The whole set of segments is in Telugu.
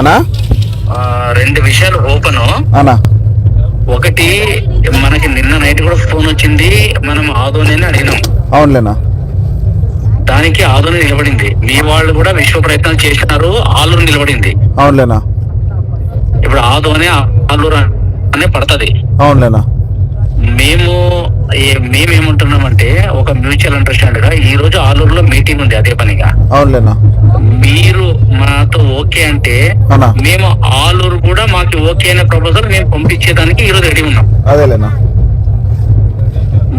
అనా? రెండు విషయాలు ఓపెన్. అనా? ఒకటి మనకి నిన్న నైట్ కూడా ఫోన్ వచ్చింది మనం ఆదోని అడిగినాం. అవునులేనా? దానికి ఆదోని నిలబడింది. మీ వాళ్ళు కూడా విశ్వ ప్రయత్నాలు చేసినారు ఆలూరు నిలబడింది. అవునులేనా? ఇప్పుడు ఆదోని ఆలూరు అనే పడుతుంది. అవునులేనా? మేము మేమేమంటున్నామంటే ఒక మ్యూచువల్ అండర్స్టాండ్గా ఈ రోజు ఆలూరులో మీటింగ్ ఉంది అదే పనిగా. అవునులేనా? మీరు మాతో ఓకే అంటే మేము ఆలూరు కూడా మాకు ఓకే అనే ప్రపోజల్ మేము పంపించేదానికి ఈ రోజు రెడీ ఉన్నాం. అదేలేనా?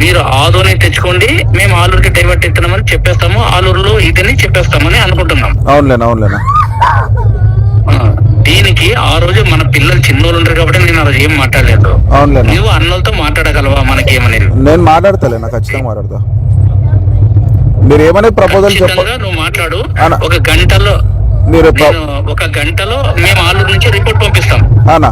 మీరు ఆదోని తెచ్చుకోండి మేము ఆలూరుకి డైవర్ట్ ఇస్తున్నామని చెప్పేస్తాము ఆలూరులో ఇదని చెప్పేస్తామని అనుకుంటున్నాం. అవునులేనా అవునులేనా? దీనికి ఆ రోజు మన పిల్లలు చిన్నోళ్ళు ఉంటారు కాబట్టి నేను ఆ రోజు ఏం మాట్లాడలేదు. నువ్వు అన్నలతో మాట్లాడగలవా మనకి ఏమనేది నేను మాట్లాడతాలేనా ఖచ్చితంగా మాట్లాడతా. మీరు ఏమనే ప్రపోజల్ నువ్వు మాట్లాడు. ఒక గంటలో మీరు ఒక గంటలో మేము ఆలూరు నుంచి రిపోర్ట్ పంపిస్తాం. అనా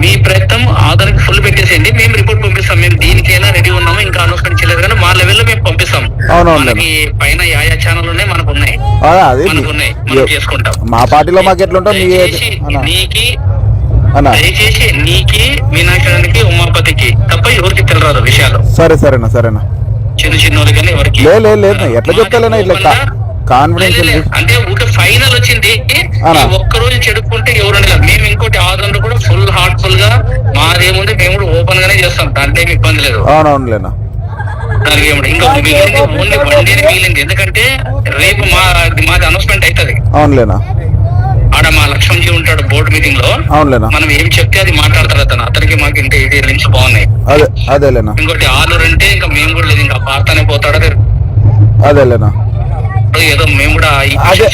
మీ ప్రయత్నం ఆధార్కి ఫుల్ పెట్టేసేయండి మేము రిపోర్ట్ పంపిస్తాం. మేము దీనికైనా రెడీ ఉన్నాము? ఇంకా అనౌన్స్మెంట్ చేయలేదు కానీ మా లెవెల్లో మేము పంపిస్తాం అవునవును. మనకి పైన యాయా ఛానల్ ఉన్నాయి మనకు ఉన్నాయి మనకు ఉన్నాయి మనం చేసుకుంటాం. మా పార్టీలో మాకు ఎట్లుంటాం? నీకి దయచేసి నీకి మీనాక్షరానికి ఉమాపతికి తప్ప ఎవరికి తెలియదు విషయాలు. సరే సరేనా సరేనా. చిన్న చిన్న వాళ్ళకి కానీ ఎవరికి. లే లే లేదు ఎట్లా చెప్తాలేనా ఇట్లా కాన్ఫిడెన్స్. అంటే ఊక ఫైనల్ వచ్చింది. ఒక్క రోజు చెడుకుంటే ఎవరు ఉండలేదు. మేము ఇంకోటి ఆదంలో కూడా ఫుల్ హార్ట్ఫుల్గా మాదేముంది మేము కూడా ఓపెన్ గానే చేస్తాం. దాంట్లో ఏమి ఇబ్బంది లేదు. అవునవునులేనా. దానికి ఏమిటి ఇంకా మిగిలింది ఓన్లీ వన్ డే మిగిలింది ఎందుకంటే రేపు మా మాది అనౌన్స్మెంట్ అవుతుంది. అవునులేనా? ఆడ మా లక్ష్మణ్జీ ఉంటాడు బోర్డు మీటింగ్లో అవునులేనా? మనం ఏం చెప్తే అది మాట్లాడతారు అతను. అతనికి మాకు ఇంటి ఇది లింక్స్ బాగున్నాయి. అదే అదేలేనా? ఇంకోటి ఆలూరు అంటే ఇంకా మేము కూడా లేదు. ఇంకా పార్తానే పోతాడు అది అదేలేనా? ఏదో మేము కూడా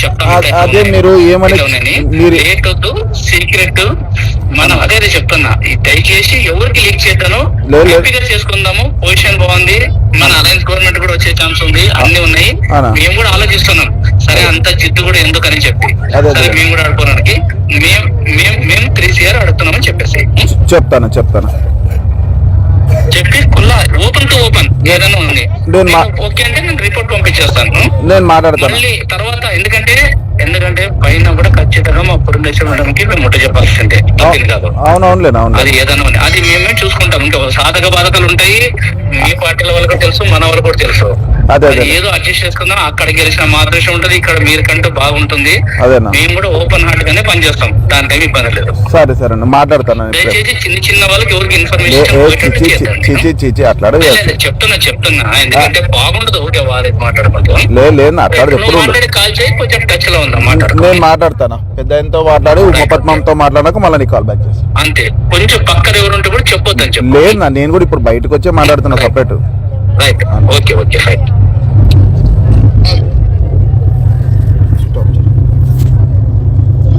చెప్తాం. అదే- మీరు ఏమని- మీరు- డేట్ వద్దు సీక్రెట్ మనం అదే అదే చెప్తున్నా. ఈ దయచేసి ఎవరికి లీక్ చేద్దాను. హ్యాపీగా చేసుకుందాము. పొజిషన్ బాగుంది. మన అలయన్స్ గవర్నమెంట్ కూడా వచ్చే ఛాన్స్ ఉంది. అన్ని ఉన్నాయి. మేము కూడా ఆలోచిస్తున్నాం. సరే అంత జిద్దు కూడా ఎందుకని చెప్పి. సరే. మేము కూడా ఆడుకోవడానికి. మేము మేము మేము త్రీ సిఆర్ అడుగుతున్నామని చెప్పేసి. చెప్తాను చెప్తాను. చెప్పి కుల్లా ఓపెన్ టు ఓపెన్ ఏదైనా ఉంది. ఓకే అంటే నేను రిపోర్ట్ పంపించేస్తాను. నేను మాట్లాడతాను. మళ్ళీ తర్వాత ఎందుకంటే పైన కూడా ఖచ్చితంగా మా పురంధేశ్వర మేడంకి మేము ముట్ట చెప్పాల్సిందే. అవునవునులేనా అది ఏదైనా. అది మేమే చూసుకుంటాం. ఇంకా సాధక బాధకాలు ఉంటాయి. మీ పార్టీల వాళ్ళకి తెలుసు మన వాళ్ళకి కూడా తెలుసు. అదే ఏదో అడ్జస్ట్ చేసుకుందాం అక్కడ గెలిచిన మా అదృష్టం ఉంటది ఇక్కడ మీరు కంటూ బాగుంటుంది అదేనా మేము కూడా ఓపెన్ హార్ట్ గానే పనిచేస్తాం. దాంట్లో ఏమి ఇబ్బంది లేదు. సరే సరే మాట్లాడతాను ఇప్పుడే. దయచేసి చిన్న చిన్న వాళ్ళకి ఎవరికి ఇన్ఫర్మేషన్ అట్లా చెప్తున్నా చెప్తున్నా. ఎందుకంటే బాగుండదు వారికి మాట్లాడుకుంటూ లే లేదు అట్లా ఎప్పుడు కాల్ చేయి కొంచెం టచ్లో ఉందా మాట్లాడుకో. నేను మాట్లాడతాను. పెద్ద ఆయనతో మాట్లాడి ఉపపద్మంతో మాట్లాడినాక మళ్ళీ కాల్ బ్యాక్ చేస్తాను అంతే. కొంచెం పక్కన ఎవరు ఉంటే కూడా చెప్పొద్దని చెప్పు. లేదు నేను కూడా ఇప్పుడు బయటకు వచ్చే మాట్లాడుతున్నా separate right okay okay fine